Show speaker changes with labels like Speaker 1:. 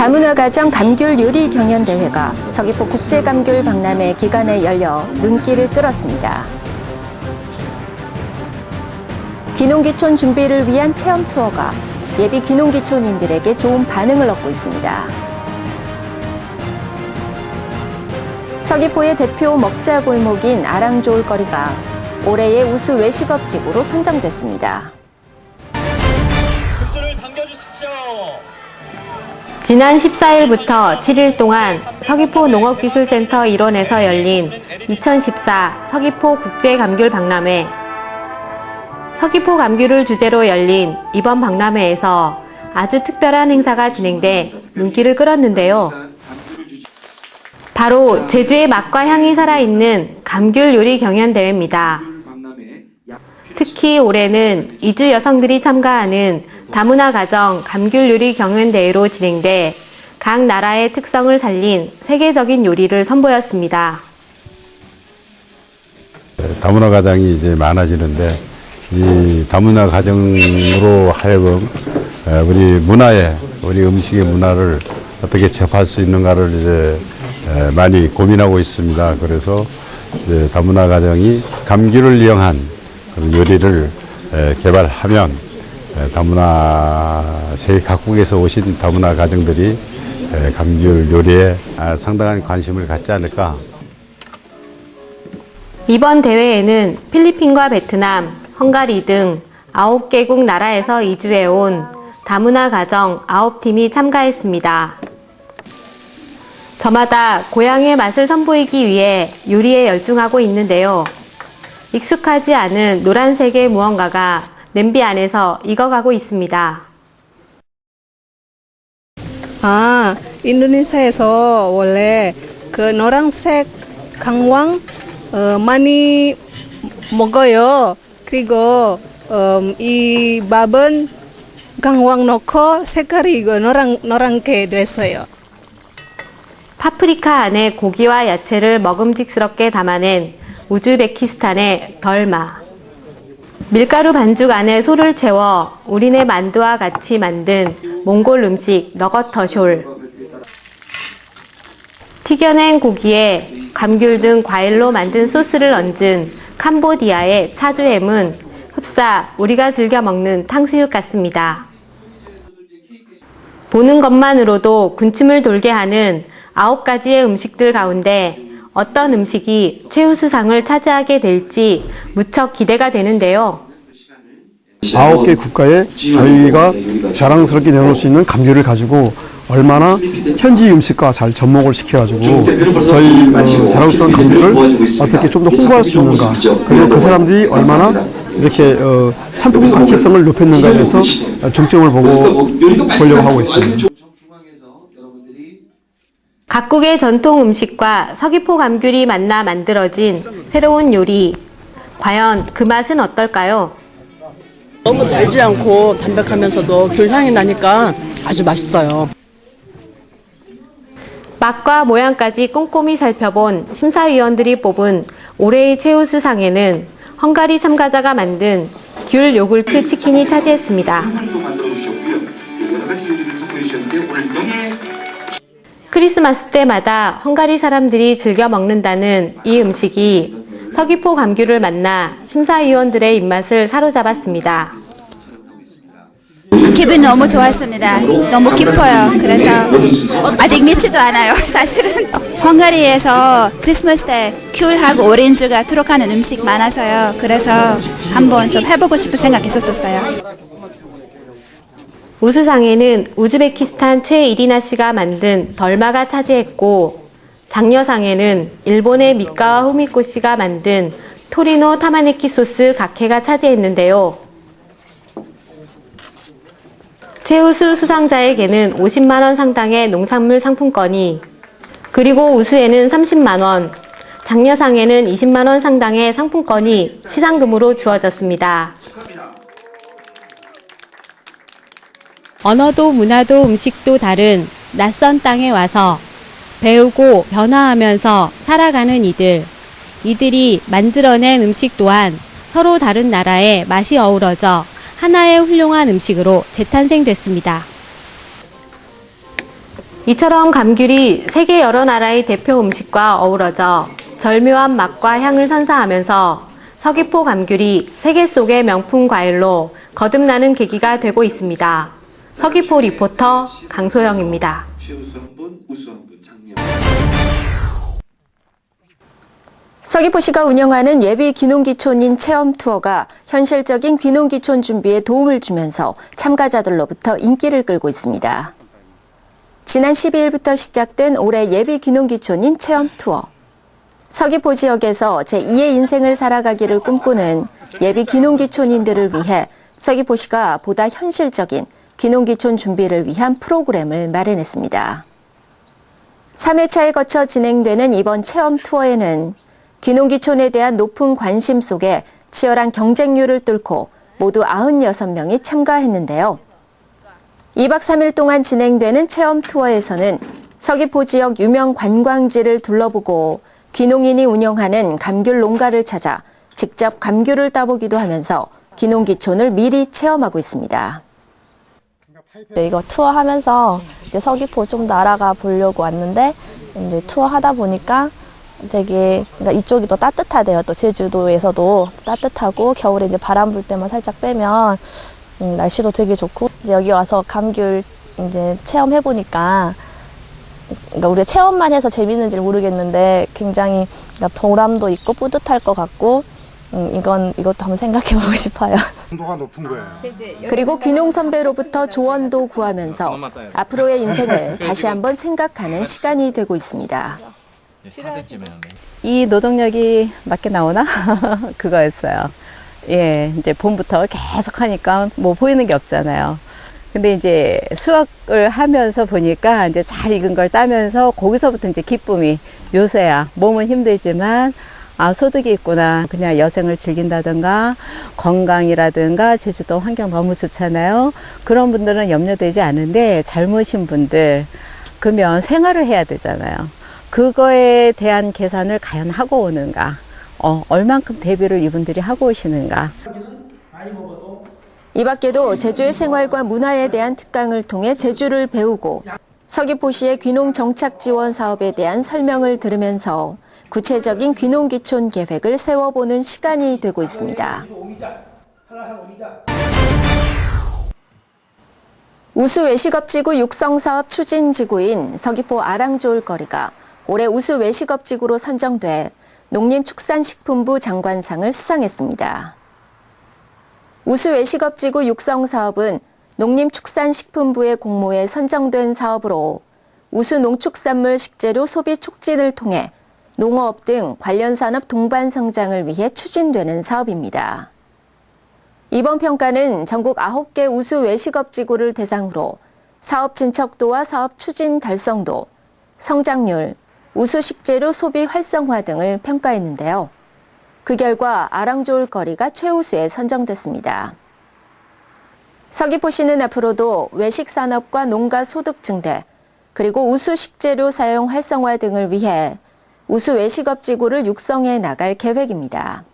Speaker 1: 다문화 가정 감귤 요리 경연 대회가 서귀포 국제 감귤 박람회 기간에 열려 눈길을 끌었습니다. 귀농귀촌 준비를 위한 체험 투어가 예비 귀농귀촌인들에게 좋은 반응을 얻고 있습니다. 서귀포의 대표 먹자 골목인 아랑좋을 거리가 올해의 우수 외식업직으로 선정됐습니다.
Speaker 2: 지난 14일부터 7일 동안 서귀포 농업기술센터 일원에서 열린 2014 서귀포 국제감귤 박람회. 서귀포 감귤을 주제로 열린 이번 박람회에서 아주 특별한 행사가 진행돼 눈길을 끌었는데요. 바로 제주의 맛과 향이 살아있는 감귤 요리 경연 대회입니다. 특히 올해는 이주 여성들이 참가하는 다문화 가정 감귤 요리 경연 대회로 진행돼 각 나라의 특성을 살린 세계적인 요리를 선보였습니다.
Speaker 3: 다문화 가정이 이제 많아지는데 이 다문화 가정으로 하여금 에, 우리 문화에 우리 음식의 문화를 어떻게 접할 수 있는가를 이제 에, 많이 고민하고 있습니다. 그래서 다문화 가정이 감귤을 이용한 요리를 에, 개발하면 에, 다문화 세계 각국에서 오신 다문화 가정들이 에, 감귤 요리에 아, 상당한 관심을 갖지 않을까
Speaker 2: 이번 대회에는 필리핀과 베트남, 헝가리 등 9개국 나라에서 이주해온 다문화 가정 9팀이 참가했습니다. 저마다 고향의 맛을 선보이기 위해 요리에 열중하고 있는데요. 익숙하지 않은 노란색의 무언가가 냄비 안에서 익어가고 있습니다.
Speaker 4: 아, 인도네시아에서 원래 그 노란색 강황 어, 많이 먹어요. 그리고 음, 이 밥은 강황 넣고 색깔이 이거 노란 노랗게 됐어요.
Speaker 2: 파프리카 안에 고기와 야채를 먹음직스럽게 담아낸 우즈베키스탄의 덜마. 밀가루 반죽 안에 소를 채워 우리네 만두와 같이 만든 몽골 음식 너거터숄. 튀겨낸 고기에 감귤 등 과일로 만든 소스를 얹은 캄보디아의 차주햄은 흡사 우리가 즐겨 먹는 탕수육 같습니다. 보는 것만으로도 군침을 돌게 하는 아홉 가지의 음식들 가운데 어떤 음식이 최우수상을 차지하게 될지 무척 기대가 되는데요.
Speaker 5: 아홉 개 국가에 저희가 자랑스럽게 내놓을 수 있는 감귤을 가지고 얼마나 현지 음식과 잘 접목을 시켜가지고 저희 어, 자랑스러운 감귤을 어떻게 좀 더 홍보할 수 있는가 그리고 그 사람들이 얼마나 이렇게 어, 상품 가치성을 높였는가에 대해서 중점을 보고 보려고 하고 있습니다.
Speaker 2: 각국의 전통 음식과 서귀포 감귤이 만나 만들어진 새로운 요리. 과연 그 맛은 어떨까요?
Speaker 6: 너무 달지 않고 담백하면서도 귤 향이 나니까 아주 맛있어요.
Speaker 2: 맛과 모양까지 꼼꼼히 살펴본 심사위원들이 뽑은 올해의 최우수상에는 헝가리 참가자가 만든 귤 요구르트 치킨이 차지했습니다. 크리스마스 때마다 헝가리 사람들이 즐겨 먹는다는 이 음식이 서귀포 감귤을 만나 심사위원들의 입맛을 사로잡았습니다.
Speaker 7: 기분 너무 좋았습니다. 너무 기뻐요. 그래서 아직 믿지도 않아요. 사실은 헝가리에서 크리스마스 때 귤하고 오렌지가 들어가는 음식 많아서요. 그래서 한번 좀 해보고 싶은 생각했었어요.
Speaker 2: 우수상에는 우즈베키스탄 최이리나 씨가 만든 덜마가 차지했고 장려상에는 일본의 미카와 후미코 씨가 만든 토리노 타마네키 소스 각해가 차지했는데요. 최우수 수상자에게는 50만 원 상당의 농산물 상품권이 그리고 우수에는 30만 원, 장려상에는 20만 원 상당의 상품권이 시상금으로 주어졌습니다. 언어도 문화도 음식도 다른 낯선 땅에 와서 배우고 변화하면서 살아가는 이들. 이들이 만들어낸 음식 또한 서로 다른 나라의 맛이 어우러져 하나의 훌륭한 음식으로 재탄생됐습니다. 이처럼 감귤이 세계 여러 나라의 대표 음식과 어우러져 절묘한 맛과 향을 선사하면서 서귀포 감귤이 세계 속의 명품 과일로 거듭나는 계기가 되고 있습니다. 서귀포 리포터 강소영입니다.
Speaker 1: 서귀포시가 운영하는 예비 귀농귀촌인 체험 투어가 현실적인 귀농귀촌 준비에 도움을 주면서 참가자들로부터 인기를 끌고 있습니다. 지난 12일부터 시작된 올해 예비 귀농귀촌인 체험 투어. 서귀포 지역에서 제2의 인생을 살아가기를 꿈꾸는 예비 귀농귀촌인들을 위해 서귀포시가 보다 현실적인 귀농귀촌 준비를 위한 프로그램을 마련했습니다. 3회차에 거쳐 진행되는 이번 체험 투어에는 귀농귀촌에 대한 높은 관심 속에 치열한 경쟁률을 뚫고 모두 96명이 참가했는데요. 2박 3일 동안 진행되는 체험 투어에서는 서귀포 지역 유명 관광지를 둘러보고 귀농인이 운영하는 감귤 농가를 찾아 직접 감귤을 따보기도 하면서 귀농귀촌을 미리 체험하고 있습니다.
Speaker 8: 네, 이거 투어 하면서 이제 서귀포 좀더 알아가 보려고 왔는데 이제 투어 하다 보니까 되게 그러니까 이쪽이 더 따뜻하대요. 또 제주도에서도 따뜻하고 겨울에 이제 바람 불 때만 살짝 빼면 음, 날씨도 되게 좋고 이제 여기 와서 감귤 이제 체험해 보니까 그러니까 우리가 체험만 해서 재밌는지 모르겠는데 굉장히 그러니까 보람도 있고 뿌듯할 것 같고 음, 이건 이것도 한번 생각해 보고 싶어요.
Speaker 1: 그리고 귀농 선배로부터 조언도 구하면서 앞으로의 인생을 다시 한번 생각하는 시간이 되고 있습니다.
Speaker 9: 이 노동력이 맞게 나오나? 그거였어요. 예, 이제 봄부터 계속 하니까 뭐 보이는 게 없잖아요. 근데 이제 수학을 하면서 보니까 이제 잘 익은 걸 따면서 거기서부터 이제 기쁨이 요새야. 몸은 힘들지만 아, 소득이 있구나. 그냥 여생을 즐긴다든가 건강이라든가 제주도 환경 너무 좋잖아요. 그런 분들은 염려되지 않은데 젊으신 분들 그러면 생활을 해야 되잖아요. 그거에 대한 계산을 과연 하고 오는가? 어, 얼만큼 대비를 이분들이 하고 오시는가?
Speaker 1: 이 밖에도 제주의 생활과 문화에 대한 특강을 통해 제주를 배우고 서귀포시의 귀농 정착 지원 사업에 대한 설명을 들으면서 구체적인 귀농귀촌 계획을 세워보는 시간이 되고 있습니다. 우수 외식업지구 육성사업 추진지구인 서귀포 아랑조을거리가 올해 우수 외식업지구로 선정돼 농림축산식품부 장관상을 수상했습니다. 우수 외식업지구 육성 사업은 농림축산식품부의 공모에 선정된 사업으로 우수 농축산물 식재료 소비 촉진을 통해 농업 등 관련 산업 동반 성장을 위해 추진되는 사업입니다. 이번 평가는 전국 9개 우수 외식업 지구를 대상으로 사업 진척도와 사업 추진 달성도, 성장률, 우수 식재료 소비 활성화 등을 평가했는데요. 그 결과 아랑조을거리가 최우수에 선정됐습니다. 서귀포시는 앞으로도 외식 산업과 농가 소득 증대, 그리고 우수 식재료 사용 활성화 등을 위해 우수 외식업 지구를 육성해 나갈 계획입니다.